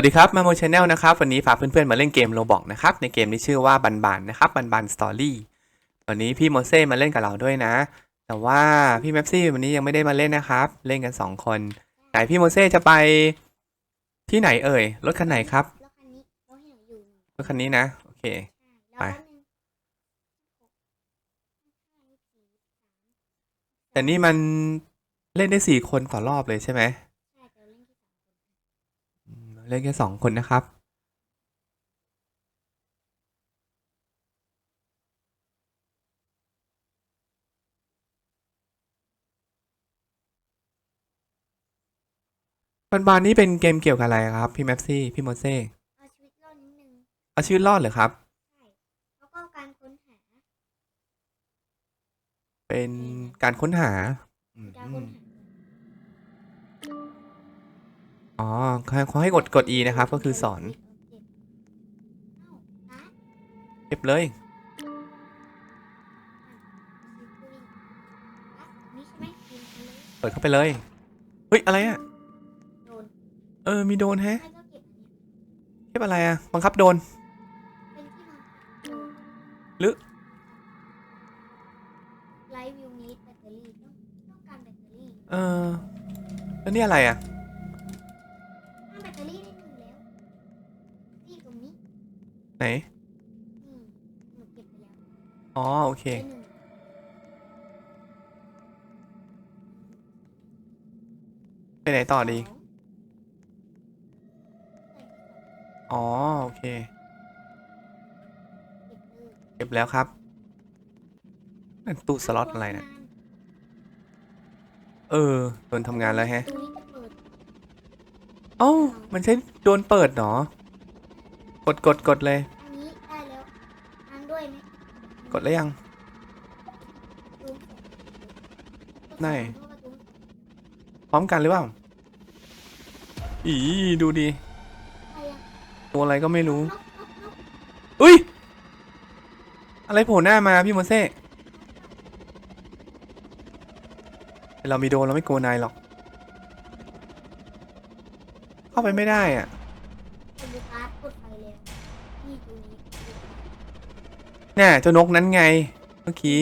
วัสดีครับมาโมชแนลนะครับวันนี้พาเพื่อนๆมาเล่นเกมโรบอกนะครับในเกมที่ชื่อว่าบันบันนะครับบันบันสตอรี่วันนี้พี่โมเซ่มาเล่นกับเราด้วยนะ แต่ว่าพี่แม็ปซี่วันนี้ยังไม่ได้มาเล่นนะครับ เล่นกันสองคนไหนพี่โมเซ่จะไปที่ไหนเอ่ยรถคันไหนครับรถคันนี้รถที่หนูอยู่รถคันนี้นะโอเคใช่แล้วไปแป๊บนึงแต่นี่มันเล่นได้สี่คนต่อรอบเลยใช่ไหมใช่แต่เล่นที่สามคน อืม เล่นแค่สองคนนะครับบันบานนี้เป็นเกมเกี่ยวกับอะไรครับพี่แม็ปซี่พี่โมเซ่เอาชีวิตรอดนิดนึงเอาชีวิตรอดเหรอครับ ใช่แล้วก็การค้นหาเป็นการค้นหาอืม การค้นหา อ๋อเขาให้กดกด E นะครับ ก็คือสอนเอ้าการ์ดเก็บเลยนี่ใช่ไหมยิงไปเลย เปิดเข้าไปเลย เฮ้ย อะไรอะโดนเออ มีโดนแฮะไม่ก็เก็บอันเนี้ยเก็บอะไรอะ บังคับโดนเป็นที่นอนโดนหรือไลฟ์วิวนี้แบตเตอรี่ต้องต้องการแบตเตอรี่ เออ แล้วนี่อะไรอะ ไหน อ๋อ โอเค ไปไหนต่อดี อ๋อ โอเค เก็บแล้วครับนั่นตู้สล็อตอะไรนะเออ โดนทำงานแล้วแฮะ เอ้า มันใช่โดนเปิดเหรอ กดกดกดเลย อันนี้ได้แล้วอันด้วยไหมกดแล้วยังตู้ไหนตู้ประตูพร้อมกันหรือเปล่า อีดูดีใครอะตัวอะไรก็ไม่รู้นกนกนกอุ้ย อะไรโผล่หน้ามาพี่โมเซ่เรามีโดนเราไม่กลัวนายหรอก เข้าไปไม่ได้อะ น่เจ้านกนั้นไง เมื่อกี้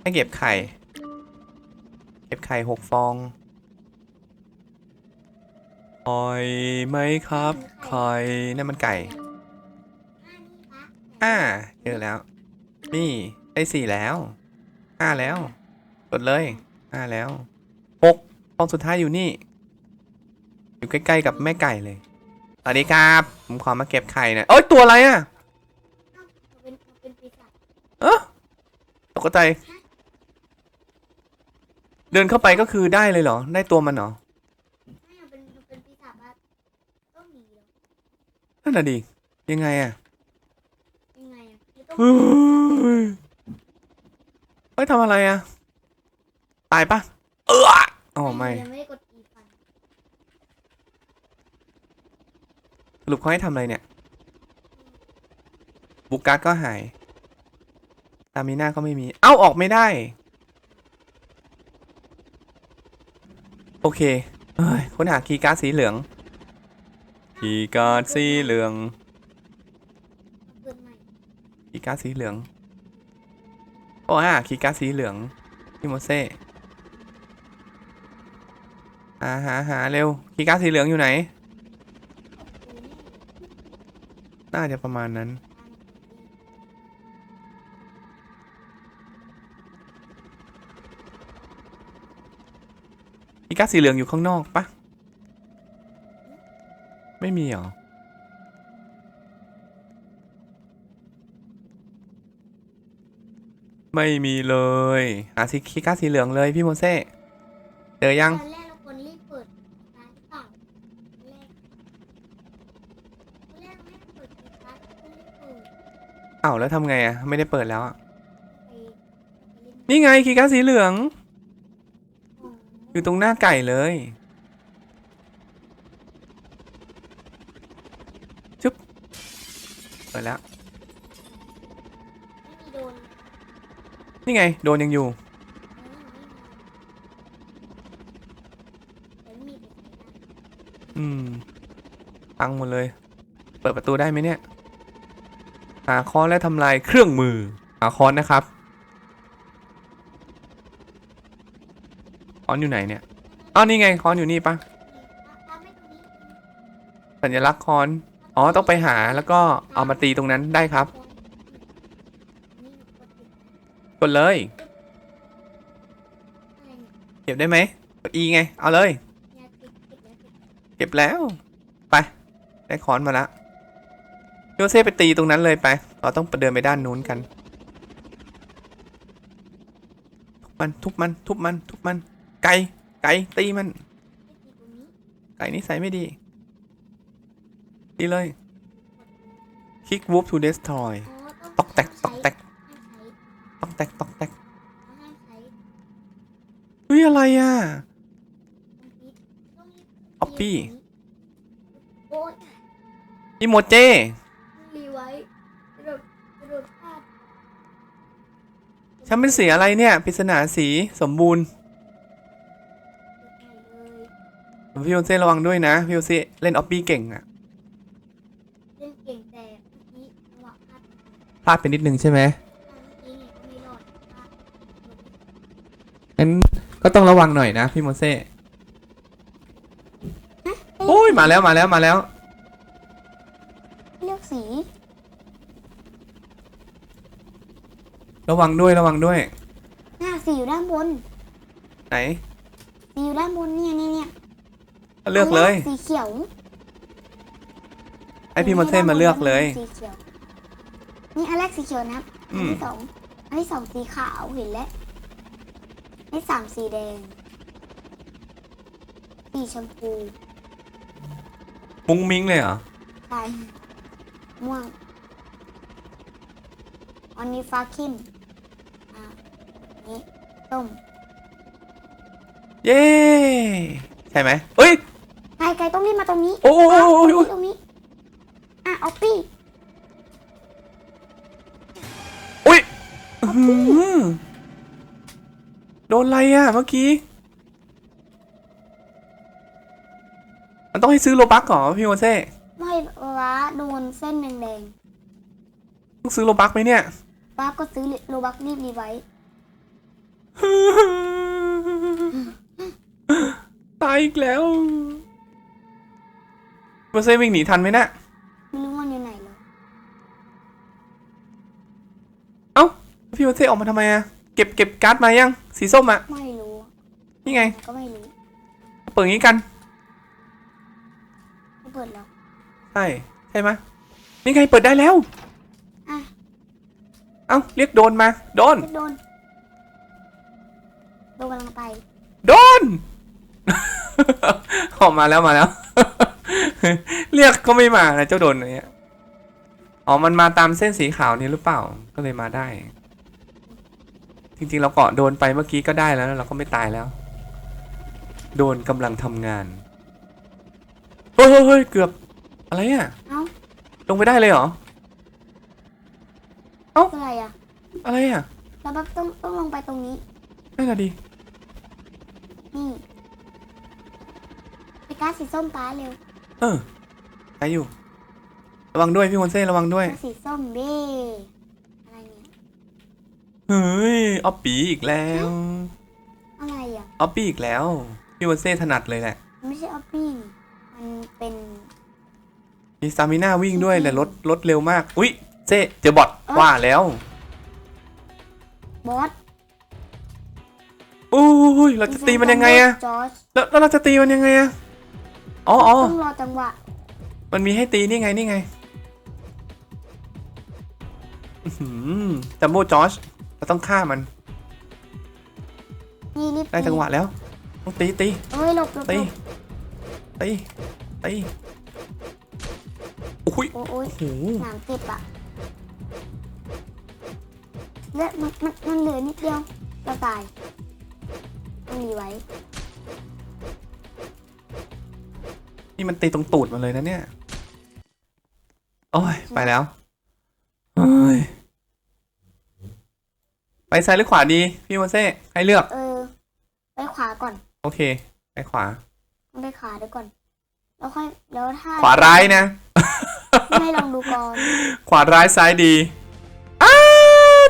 ให้เก็บไข่ เก็บไข่หกฟองไข่ไหมครับ ไข่นั่นมันไก่ อ่าเจอแล้ว นี่ได้สี่แล้วห้าแล้วกดเลยห้าแล้วหกฟองสุดท้ายอยู่นี่ อยู่ใกล้ๆกับแม่ไก่เลยสวัสดีครับ ผมขอมาเก็บไข่น่อยเอ้ย ตัวอะไรอะอ้าเราเป็นเราเป็นปีศาจ เออตกใจ เดินเข้าไปก็คือได้เลยเหรอ ได้ตัวมันเหรอไม่เราเป็นเราเป็นปีศาจว่าต้องหนีเหรอนั่นน่ะดิยังไงอะยังไงอะเราต้องเฮ้ยเฮ้ยทำอะไรอะ ตายปะเอออ๋อไม่ ยังไม่ได้กดอีฟันสรุปเขาให้ทำอะไรเนี่ย บุกการ์ดก็หาย ตามีหน้าก็ไม่มี เอ้าออกไม่ได้ โอเคเฮ้ยค้นหาคีย์การ์ดสีเหลือง คีย์การ์ดสีเหลือง คีย์การ์ดสีเหลืองโอ้ฮะคีย์การ์ดสีเหลืองพี่โมเซ่หาหาหาเร็ว คีย์การ์ดสีเหลืองอยู่ไหน น่าจะประมาณนั้น ตามมาตรงนี้ คีย์การ์ดสีเหลืองอยู่ข้างนอกปะไม่มีเหรอไม่มีเลยหาสีคีย์การ์ดสีเหลืองเลยพี่โมเซ่เจอยังตอนแรกเราควรรีบเปิดร้านหรือเปล่าตอนแรกตอนแรกไม่เปิดอีฟันควรรีบเปิดอ้าวแล้วทำไงอะ ไม่ได้เปิดแล้วอะไปไปเล่นนี่ไงคีย์การ์ดสีเหลืองอ๋ ออยู่ตรงหน้าไก่เลยจุ๊บเปิดแล้ว ไม่มีโดนเลยนี่ไง โดนยังอยู่เออไม่มีแต่ไม่มีแต่ใช้ได้อืมพังหมดเลย เปิดประตูได้ไหมเนี่ย หาค้อนและทำลายเครื่องมือ หาค้อนนะครับ อนอยู่ไหนเนี่ยอ้าวนี่ไงค้อนอยู่นี่ปะสัญลักษณ์ค้อนอ๋อต้องไปหาแล้วก็เอามาตีตรงนั้นได้ครับกดเลยเก็บได้ไหมกด E ไงเอาเลย เก็บแล้วไปได้ค้อนมาละโยเซ่ไปตีตรงนั้นเลยไป เราต้องไปเดินไปด้านนู้นกัน ทุบมันทุบมันทุบมันทุบมัน ไก่ไก่ตีมันไม่ติดตรงนี้ไก่นิสัยไม่ดีตีเลย kick wolf to destroy อ๋อตอกแตกตอกแตกห้ามใช้ตอกแตกตอกแตกห้ามใช้เฮ้ยอะไรอะต้องรีบออปปี้โอ๊ยอีโมเจรีไว้กระโดดกระโดดพลาดฉันเป็นสีอะไรเนี่ยปริศนาสีสมบูรณ์ พี่โอเซ่ระวังด้วยนะพี่โอเซ่เล่นออปปี้เก่งอะเล่นเก่งแต่เมื่อกี้จังหวะพลาดพลาดไปนิดนึงใช่ไหมเมื่อกี้เนี่ยก็ไม่รอดพลาดงั้นก็ต้องระวังหน่อยนะพี่โมเซ่โอ้ยมาแล้วมาแล้วมาแล้ว เลือกสีระวังด้วยระวังด้วย หน้าสีอยู่ด้านบนไหน สีอยู่ด้านบนเนี่ยเนี่ยเนี่ย เลือกเลย สีเขียวให้พี่โมเซ่มาเลือกเลย สีเขียวนี่อันแรกสีเขียวนะครับอือันม ที่สองอันที่สองสีขาวเห็นแล้วอันที่สามสีแดง สีชมพูมุ้งมิ้งเลยเหรอใช่ม่วง อันนี้ฟ้าเข้มอ่านี่ส้ม เย้ ใช่ไหมเอ้ย ไกลไกลต้องรีบมาตรงนี้โอ้โอ้โอ้โอ้โอ้ตรงนี้อะออปปี้อุ้ยอื้อหือโดนอะไรอะเมื่อกี้ มันต้องให้ซื้อโลบักเหรอพี่โมเซ่ไม่ว้าโดนเส้นแดงต้องซื้อโลบักไหมเนี่ยๆว้าก็ซื้อโลบักรีบรีไว้ตายอีกแล้ว โมเซ่วิ่งหนีทันไหมนะไม่รู้มันอยู่ไหนหรอกเอ้าพี่โมเซ่ออกมาทำไมอะเก็บเก็บการ์ดมายัง สีส้มอะไม่รู้นี่ไง ก็ไม่รู้เปิดอย่างนี้กันไม่เปิดแล้วใช่ใช่ไหมยนี่ไงเปิดได้แล้วอะเอ้าเรียกโดนมา โดนโดนโดนกำลังไป โดนออกมาแล้วมาแล้ว เรียกก็ไม่มานะเจ้าโดนเนี่ยอ๋อมันมาตามเส้นสีขาวนี้หรือเปล่า ก็เลยมาได้ จริงๆ เราเกาะโดนไปเมื่อกี้ก็ได้แล้วนะเราก็ไม่ตายแล้ว โดนกำลังทำงานเฮ้ยเฮ้ยเฮ้ยเกือบอะไรอะเอ้าลงไปได้เลยเหรอคืออะไรอะ อะไรอะแล้วแบบต้องต้องลงไปตรงนี้นั่นน่ะดินี่ไปก้าสีส้มป้าเร็ว เออไปอยู่ ระวังด้วยพี่มอนเซ่ระวังด้วยก้าสีส้มเบ้อะไรเนี่ยเฮ้ยออปปี้อีกแล้วอะไรอะ ออปปี้อีกแล้ว พี่มอนเซ่ถนัดเลยแหละมันไม่ใช่ออปปี้นี่มันเป็นมีสตามิน่าวิ่งด้วยแต่รถรถเร็วมาก อุ๊ยเซ่เจอบอทว่าแล้วบอสอุ้ยเราจะตีมันยังไงอะจอร์จแล้วแล้วเราจะตีมันยังไงอะ อ๋ออ๋อต้องรอจังหวะ มันมีให้ตีนี่ไงนี่ไงอื้อหือจัมโบ้จอชเราต้องฆ่ามัน นี่รีบได้จังหวะแล้ว ต้องตีตีเอ้ยหลบหลบหตีลบตีตีโอ้ยโอ้โอ้ยโอ้โหหนามเจ็บอะเลือดมันมันมันเหลือนิดเดียวก็ตายต้องมีไว้ นี่มันตีตรงตูดมันเลยนะเนี่ย โอ้ย ไปแล้วเฮ้ยไปซ้ายหรือขวาดี พี่โมเซ่ให้เลือก เออ ไปขวาก่อน โอเค ไปขวา ไปขวาเดี๋ยวก่อน แล้วค่อย แล้วถ้า ขวาร้ายนะไม่ลองดูก่อน ขวาร้ายซ้ายดี อ้า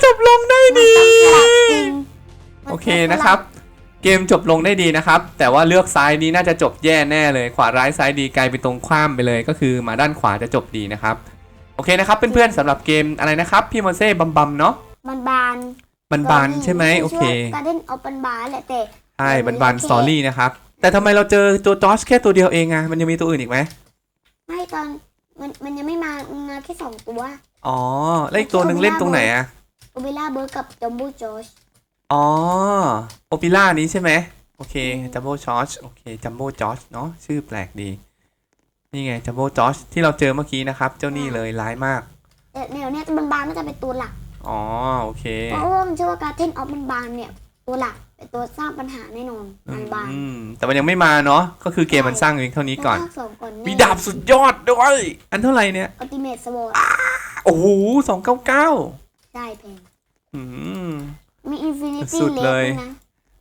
จบลงได้ดีมันต้องสลับจริงมันโอเคนะครับ เกมจบลงได้ดีนะครับ แต่ว่าเลือกซ้ายนี้น่าจะจบแย่แน่เลย ขวาร้ายซ้ายดีกลายเป็นตรงข้ามไปเลยก็คือมาด้านขวาจะจบดีนะครับ โอเคนะครับเพื่อนๆสำหรับเกมอะไรนะครับ พี่โมเซ่บัมบัมเนาะมันบานบันบานๆใช่ไหมโอเคการเด่นเอาบันบานแหละแต่ใช่บันบานสตอรี่นะครับแต่ทำไมเราเจอตัวจอชแค่ตัวเดียวเองอะมันยังมีตัวอื่นอีกไหมไม่ตอนมันมันยังไม่มามันมาแค่สองตัว อ๋อ แล้วอีกตัวหนึ่งเล่นตรงไหนอะโอเบล่าเบิร์ดกับจัมโบ้จอช อ๋อโอปิล่านี้ใช่ไหมโอเคจัมโบ้จอชโอเคจัมโบ้จอชเนาะชื่อแปลกดี นี่ไงจัมโบ้จอชที่เราเจอเมื่อกี้นะครับ เจ้านี่เลยร้ายมากแต่แนวเนี้ยบันบานน่าจะเป็นตัวหลักอ๋อโอเคเพราะว่าผมเชื่อว่าการเทนออฟบันบานเนี่ย ตัวหลักเป็นตัวสร้างปัญหาแน่นอนบันบานอืมแต่มันยังไม่มาเนาะก็คือเกมมันสร้างเพียงเท่านี้ก่อนภาคสองก่อนมีดาบสุดยอดด้วย อันเท่าไหร่เนี่ยอัลติเมทสวอร์โอ้โหสองเก้าเก้าได้แพงอืม มีอินฟินิตี้สุดเลเลย นะ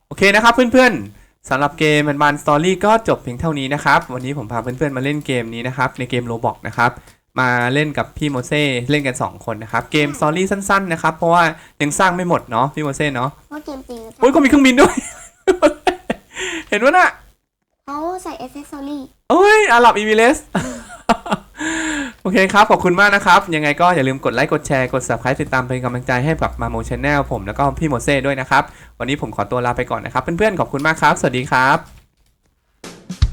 โอเคนะครับเพื่อนๆสำหรับเกมมันบานสตอรี่ก็จบเพียงเท่านี้นะครับ วันนี้ผมพาเพื่อนๆมาเล่นเกมนี้นะครับ ในเกมโรบอกนะครับ มาเล่นกับพี่โมเซ่เล่นกัน 2 คนนะครับ เกมสตอรี่สั้นๆนะครับ เพราะว่ายังสร้างไม่หมดเนาะพี่โมเซ่เนาะเพราะเกมจริงโอ้ยก็มีเครื่องบินด้วย เห็นว่าน่ะ เขาใส่เอเซสซอรี่โอ้ยอาหรับอีมิเลส โอเคครับ ขอบคุณมากนะครับ ยังไงก็อย่าลืมกดไลค์กดแชร์กด subscribe ติดตามเป็นกำลังใจให้กับมาโมชแนลผมแล้วก็พี่โมเซ่ด้วยนะครับ วันนี้ผมขอตัวลาไปก่อนนะครับ เพื่อนๆ ขอบคุณมากครับ สวัสดีครับ